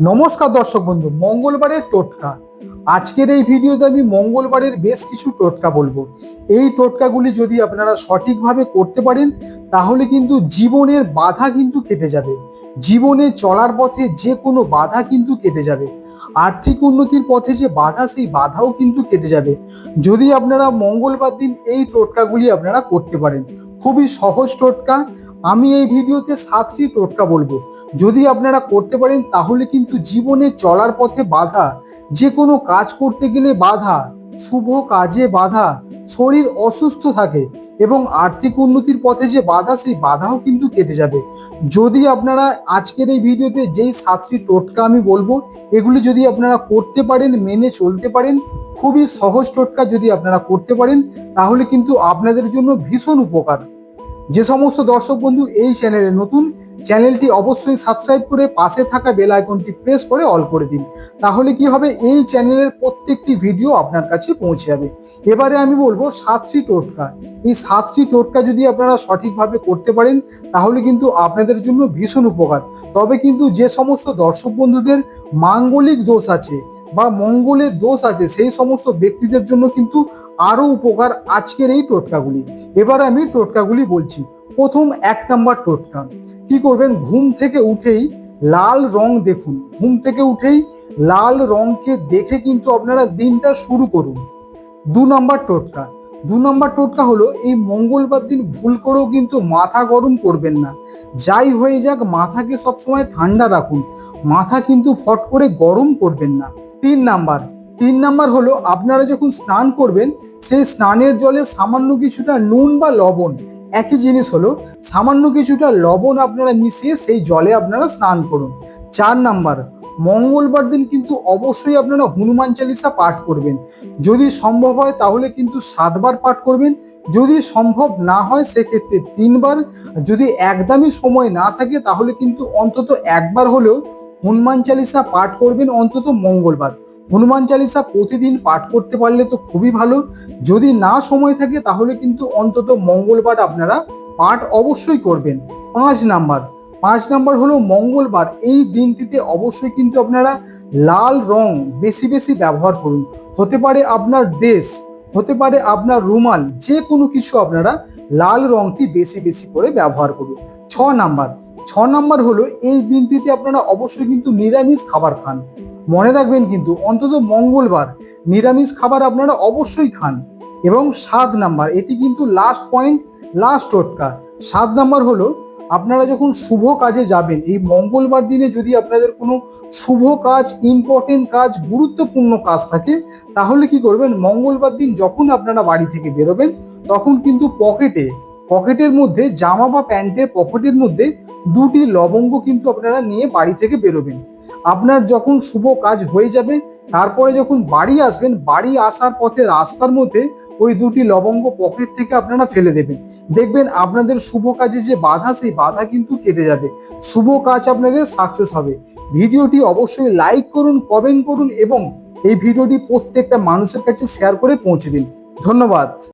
নমস্কার দর্শক বন্ধু, মঙ্গলবারের টোটকা। আজকের এই ভিডিওতে আমি মঙ্গলবারের বেশ কিছু টোটকা বলব। এই টোটকাগুলি যদি আপনারা সঠিকভাবে করতে পারেন, তাহলে কিন্তু জীবনের বাধা কিন্তু কেটে যাবে। জীবনে চলার পথে যে কোনো বাধা কিন্তু কেটে যাবে। আর্থিক উন্নতির পথে যে বাধা, সেই বাধাও কিন্তু কেটে যাবে। যদি আপনারা মঙ্গলবার দিন এই টোটকাগুলি আপনারা করতে পারেন। খুবই সহজ টোটকা। আমি এই ভিডিওতে সাতটি টোটকা বলব। যদি আপনারা করতে পারেন, তাহলে কিন্তু জীবনে চলার পথে বাধা যে কোনো কাজ করতে গেলে বাধা, শুভ কাজে বাধা, শরীর অসুস্থ থাকে এবং আর্থিক উন্নতির পথে যে বাধা, সেই বাধাও কিন্তু কেটে যাবে। যদি আপনারা আজকের এই ভিডিওতে যেই সাতটি টোটকা আমি বলব, এগুলি যদি আপনারা করতে পারেন, মেনে চলতে পারেন, খুবই সহজ টোটকা যদি আপনারা করতে পারেন, তাহলে কিন্তু আপনাদের জন্য ভীষণ উপকার। যে সমস্ত দর্শক বন্ধু এই চ্যানেলে নতুন, চ্যানেলটি অবশ্যই সাবস্ক্রাইব করে পাশে থাকা বেল আইকনটি প্রেস করে অল করে দিন। তাহলে কি হবে? এই চ্যানেলের প্রত্যেকটি ভিডিও আপনার কাছে পৌঁছে যাবে। এবারে আমি বলব সাতটি টোটকা। এই সাতটি টোটকা যদি আপনারা সঠিকভাবে করতে পারেন, তাহলে কিন্তু আপনাদের জন্য ভীষণ উপকার। তবে কিন্তু যে সমস্ত দর্শক বন্ধুদের মাঙ্গলিক দোষ আছে বা মঙ্গলের দোষ আছে, সেই সমস্ত ব্যক্তিদের জন্য কিন্তু আরও উপকার আজকের এই টোটকাগুলি। এবার আমি টোটকাগুলি বলছি। প্রথম এক নাম্বার টোটকা। কি করবেন? ঘুম থেকে উঠেই লাল রং দেখুন। ঘুম থেকে উঠেই লাল রংকে দেখে কিন্তু আপনারা দিনটা শুরু করুন। দু নাম্বার টোটকা। দু নম্বর টোটকা হলো, এই মঙ্গলবার দিন ভুল করেও কিন্তু মাথা গরম করবেন না। যাই হয়ে যাক, মাথাকে সবসময় ঠান্ডা রাখুন। মাথা কিন্তু ফট করে গরম করবেন না। তিন নাম্বার। তিন নাম্বার হলো আপনারা যখন স্নান করবেন, সেই স্নানের জলে সামান্য কিছুটা নুন বা লবণ, একই জিনিস হলো সামান্য কিছুটা লবণ আপনারা মিশিয়ে সেই জলে আপনারা স্নান করুন। চার নাম্বার মঙ্গলবার দিন কিন্তু অবশ্যই আপনারা হনুমান চালিসা পাঠ করবেন। যদি সম্ভব হয় তাহলে কিন্তু সাতবার পাঠ করবেন। যদি সম্ভব না হয় সেক্ষেত্রে তিনবার। যদি একদমই সময় না থাকে তাহলে কিন্তু অন্তত একবার হলেও হনুমান চালিসা পাঠ করবেন অন্তত মঙ্গলবার। হনুমান চালিসা প্রতিদিন পাঠ করতে পারলে তো খুবই ভালো। যদি না সময় থাকে তাহলে কিন্তু অন্তত মঙ্গলবার আপনারা পাঠ অবশ্যই করবেন। পাঁচ নাম্বার পাঁচ নাম্বার হলো মঙ্গলবার, এই দিনটিতে অবশ্যই কিন্তু আপনারা লাল রং বেশি বেশি ব্যবহার করুন। হতে পারে আপনার ড্রেস, হতে পারে আপনার রুমাল, যে কোনো কিছু আপনারা লাল রংটি বেশি বেশি করে ব্যবহার করুন। ছ নাম্বার ছ নাম্বার হলো এই দিনটিতে আপনারা অবশ্যই কিন্তু নিরামিষ খাবার খান। মনে রাখবেন কিন্তু অন্তত মঙ্গলবার নিরামিষ খাবার আপনারা অবশ্যই খান। এবং সাত নাম্বার, এটি কিন্তু লাস্ট পয়েন্ট লাস্ট টোটকা। সাত নাম্বার হলো আপনারা যখন শুভ কাজে যাবেন, এই মঙ্গলবার দিনে যদি আপনাদের কোনো শুভ কাজ ইম্পর্টেন্ট কাজ, গুরুত্বপূর্ণ কাজ থাকে, তাহলে কি করবেন? মঙ্গলবার দিন যখন আপনারা বাড়ি থেকে বেরোবেন, তখন কিন্তু পকেটে পকেটের মধ্যে জামা বা প্যান্টের পকেটের মধ্যে দুটি লবঙ্গ কিন্তু আপনারা নিয়ে বাড়ি থেকে বেরোবেন। আপনার যখন শুভ কাজ হয়ে যাবে, তারপরে যখন বাড়ি আসবেন, বাড়ি আসার পথে রাস্তার মধ্যে ওই দুটি লবঙ্গ পকেট থেকে আপনারা ফেলে দেবেন। দেখবেন আপনাদের শুভ কাজে যে বাধা, সেই বাধা কিন্তু কেটে যাবে। শুভ কাজ আপনাদের সাকসেস হবে। ভিডিওটি অবশ্যই লাইক করুন কমেন্ট করুন এবং এই ভিডিওটি প্রত্যেকটা মানুষের কাছে শেয়ার করে পৌঁছে দিন। ধন্যবাদ।